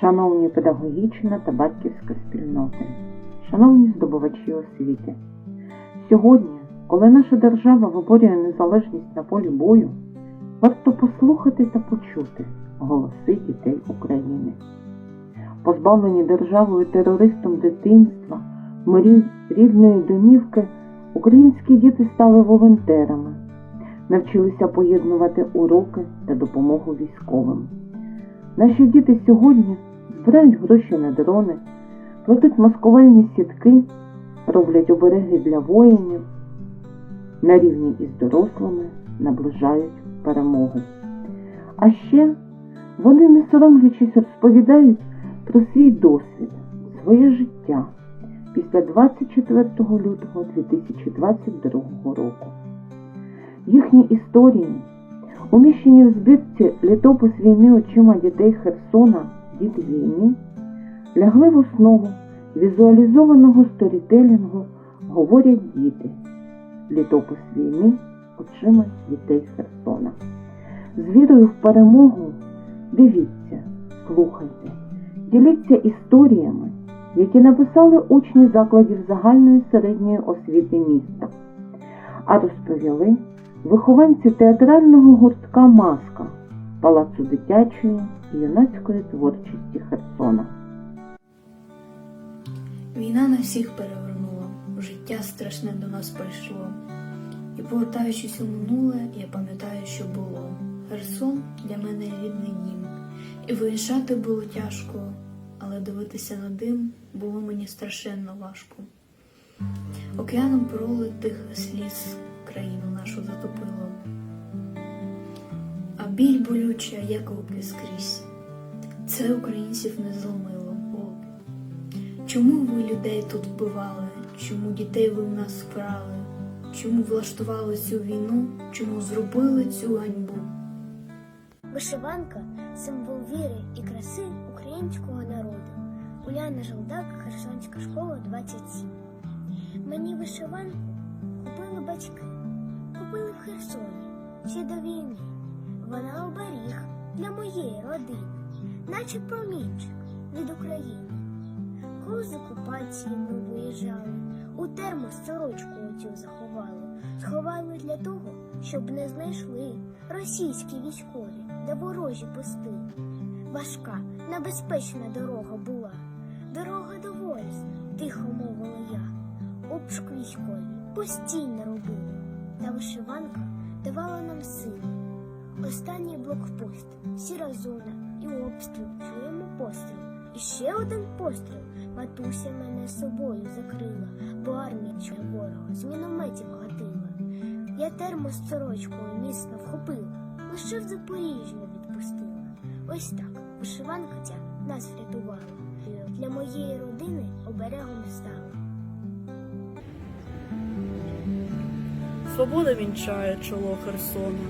Шановні педагогічна та батьківська спільноти, шановні здобувачі освіти, сьогодні, коли наша держава виборює незалежність на полі бою, варто послухати та почути голоси дітей України. Позбавлені державою терористом дитинства, мрій, рідної домівки, українські діти стали волонтерами, навчилися поєднувати уроки та допомогу військовим. Наші діти сьогодні збирають гроші на дрони, плетуть маскувальні сітки, роблять обереги для воїнів, на рівні із дорослими наближають перемогу. А ще вони, не соромлячись, розповідають про свій досвід, своє життя після 24 лютого 2022 року. Їхні історії Уміщені в збірці літопис війни очима дітей Херсона Діти війни лягли в основу візуалізованого сторітелінгу Говорять діти. Літопис війни очима дітей Херсона. З вірою в перемогу дивіться, слухайте, діліться історіями, які написали учні закладів загальної середньої освіти міста, а розповіли вихованці театрального гуртка Маска Палацу дитячої і юнацької творчості Херсона. Війна на всіх перевернула, життя страшне до нас прийшло. І повертаючись у минуле, я пам'ятаю, що було. Херсон для мене рідний дім. І виїжджати було тяжко, але дивитися на дим було мені страшенно важко. Океаном пролитих сліз країну нашу затопило. А біль болюча, як оки скрізь. Це українців не зломило. О, Чому ви людей тут вбивали? Чому дітей ви в нас вкрали? Чому влаштували цю війну? Чому зробили цю ганьбу? Вишиванка символ віри і краси українського народу. Уляна Желдак, Херсонська школа 27. Мені вишиванку купили батьки, купили в Херсоні ще до війни. Вона оберіг для моєї родини, наче промінчик від України. Коли з окупації ми виїжджали, у термос сорочку оцю заховали. Сховали для того, щоб не знайшли російські військові, де ворожі пости. Важка, небезпечна дорога була. Дорога до тихо мовила я. Обшук військові постійно робили, та вишиванка давала нам сили. Останній блокпост, сіра зона і обстріл, чуємо постріл. І ще один постріл. Матуся мене собою закрила, бо армія чує ворога з мінометів гатила. Я термос сорочкою міцно вхопила, лише в Запоріжжя відпустила. Ось так вишиванка ця нас врятувала. Для моєї родини оберегом стала. Свобода вінчає чоло Херсона,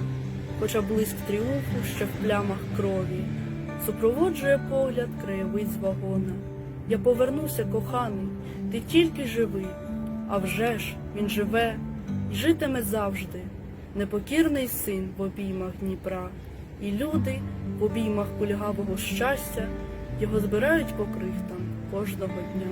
хоча блиск тріумфу ще в плямах крові, супроводжує погляд краєвид з вагона. Я повернуся, коханий, ти тільки живи, а вже ж він живе і житиме завжди, непокірний син в обіймах Дніпра, і люди в обіймах кульгавого щастя його збирають по крихтам кожного дня.